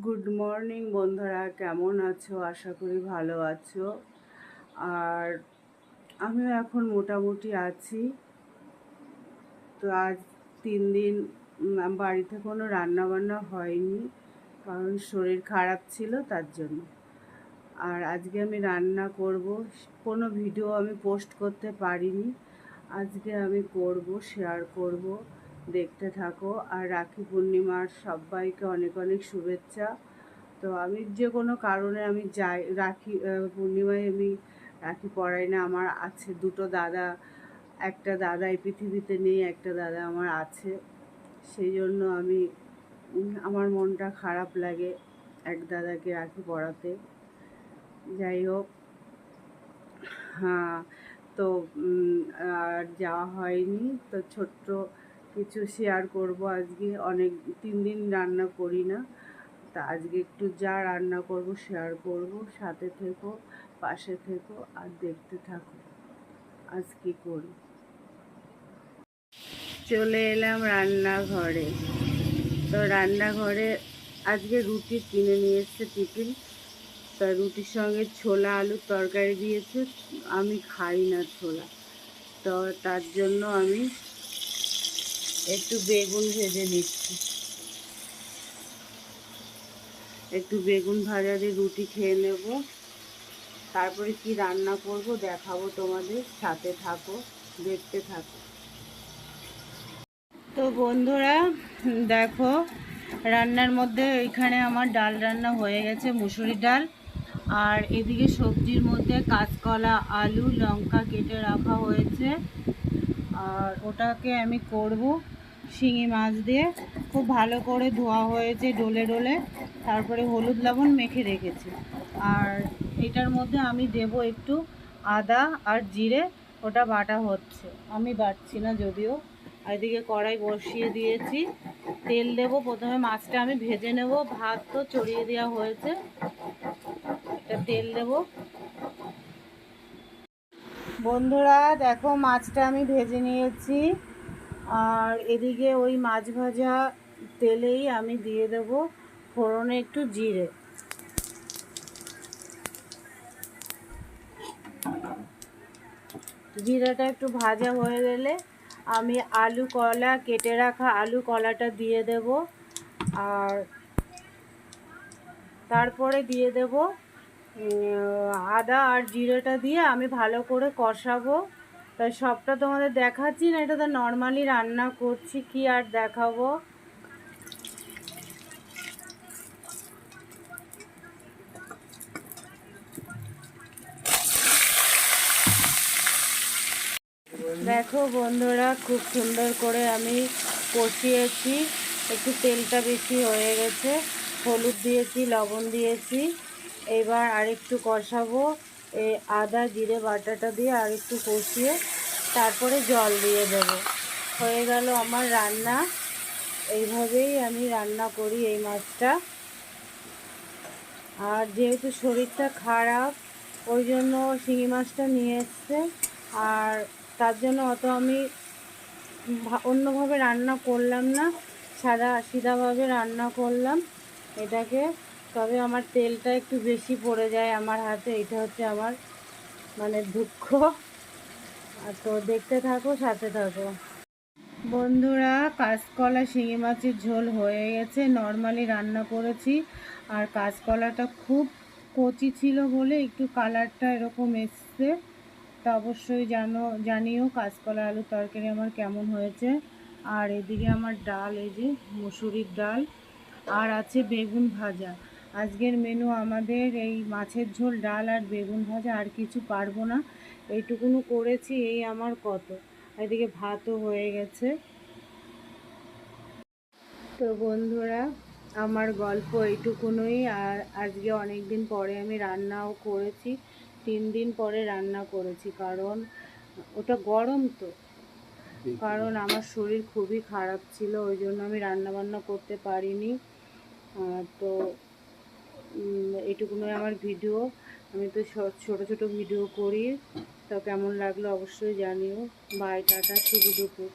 Good morning বন্ধুরা। কেমন আছো? আশা করি ভালো আছো। আর আমিও এখন মোটামুটি আছি। তো আজ তিন দিন বাড়িতে কোনো রান্না বান্না হয়নি, কারণ শরীর খারাপ ছিল তার জন্য। আর আজকে আমি রান্না করব। কোনো ভিডিও আমি পোস্ট করতে পারিনি। আজকে আমি করব শেয়ার করব। দেখতে থাকো। আর রাখি পূর্ণিমার সবাইকে অনেক অনেক শুভেচ্ছা। তো আমি যে কোনো কারণে আমি যাই, রাখি পূর্ণিমায় আমি রাখি পরাই না। আমার আছে দুটো দাদা, একটা দাদা এই পৃথিবীতে নেই, একটা দাদা আমার আছে। সেই জন্য আমি আমার মনটা খারাপ লাগে এক দাদাকে রাখি পড়াতে যাই হোক হ্যাঁ তো আর যাওয়া হয়নি। তো ছোট্ট কিছু শেয়ার করব। আজকে অনেক, তিন দিন রান্না করি না। তা আজকে একটু যা রান্না করব শেয়ার করব, সাথে থেকো, পাশে থেকো, আর দেখতে থাকো। আজ কি করি? চলে এলাম রান্নাঘরে। তো রান্নাঘরে আজকে রুটি কিনে নিয়ে এসছে টিফিন। তা রুটির সঙ্গে ছোলা আলুর তরকারি দিয়েছে। আমি খাই না ছোলা। তো তার জন্য আমি একটু বেগুন ভেজে নিচ্ছি। একটু বেগুন ভাজা দিয়ে রুটি খেয়ে নেব। তারপরে কি রান্না করব দেখাবো তোমাদের, সাথে থাকো, দেখতে থাকো। তো বন্ধুরা, দেখো, রান্নার মধ্যে এখানে আমার ডাল রান্না হয়ে গেছে মুসুরি ডাল। আর এদিকে সবজির মধ্যে কাঁচকলা, আলু, লঙ্কা কেটে রাখা হয়েছে। আর ওটাকে আমি করব শিঙি মাছ দিয়ে। খুব ভালো করে ধোয়া হয়েছে ডোলে ডোলে। তারপরে হলুদ লবণ মেখে রেখেছি। আর এটার মধ্যে আমি দেব একটু আদা আর জিরে। ওটা বাটা হচ্ছে। আমি বাটছি না যদিও। এদিকে কড়াই বসিয়ে দিয়েছি। তেল দেব। প্রথমে মাছটা আমি ভেজে নেব। ভাত তো চড়িয়ে দেওয়া হয়েছে। এটা তেল দেব। বন্ধুরা, দেখো মাছটা আমি ভেজে নিয়েছি। আর এদিকে ওই মাছ ভাজা তেলেই আমি দিয়ে দেব ফোড়নে একটু জিরে। জিরাটা একটু ভাজা হয়ে গেলে আমি আলু কলা, কেটে রাখা আলু কলাটা দিয়ে দেব। আর তারপরে দিয়ে দেব আদা আর জিরেটা দিয়ে আমি ভালো করে কষাবো। তাই সবটা তোমাদের দেখাচ্ছি না, এটা তো নর্মালি রান্না করছি, কি আর দেখাবো? দেখো বন্ধুরা, খুব সুন্দর করে আমি কষিয়েছি। একটু তেলটা বেশি হয়ে গেছে, হলুদ দিয়েছি, লবণ দিয়েছি। এবার আরেকটু কষাবো। এই আদা, জিরে, বাটাটা দিয়ে আরেকটু কষিয়ে তারপরে জল দিয়ে দেব। হয়ে গেল আমার রান্না। এইভাবেই আমি রান্না করি এই মাছটা। আর যেহেতু শরীরটা খারাপ, ওই জন্য শিঙি মাছটা নিয়ে এসছে। আর তার জন্য অত আমি অন্যভাবে রান্না করলাম না। সাদা, সিধাভাবে রান্না করলাম। এটাকে তবে আমার তেলটা একটু বেশি পড়ে যায় আমার হাতে, এটা হচ্ছে আমার মানে দুঃখ। আর তো দেখতে থাকো, সাথে থাকো। বন্ধুরা, কাঁচকলা শিঙি মাছের ঝোল হয়ে গেছে। নর্মালি রান্না করেছি। আর কাঁচকলাটা খুব কচি ছিল বলে একটু কালারটা এরকম এসছে। তা অবশ্যই জানো, জানিও কাঁচকলা আলু তরকারি আমার কেমন হয়েছে। আর এদিকে আমার ডাল, এই যে মুসুরির ডাল। আর আছে বেগুন ভাজা। আজকের মেনু আমাদের এই মাছের ঝোল, ডাল আর বেগুন ভাজা, আর কিছু পারব না। এইটুকুনো করেছি, এই আমার কত। এদিকে ভাতও হয়ে গেছে। তো বন্ধুরা, আমার গল্প এইটুকুনই। আর আজকে অনেক দিন পরে আমি রান্নাও করেছি। তিন দিন পরে রান্না করেছি, কারণ ওটা গরম তো। কারণ আমার শরীর খুবই খারাপ ছিল, ওই জন্য আমি রান্না বান্না করতে পারিনি। তো উম, এইটুকুনই আমার ভিডিও। আমি তো ছোট ছোট ভিডিও করি। তো কেমন লাগল অবশ্যই জানিও। বাই টাটা শুভ দুপুর।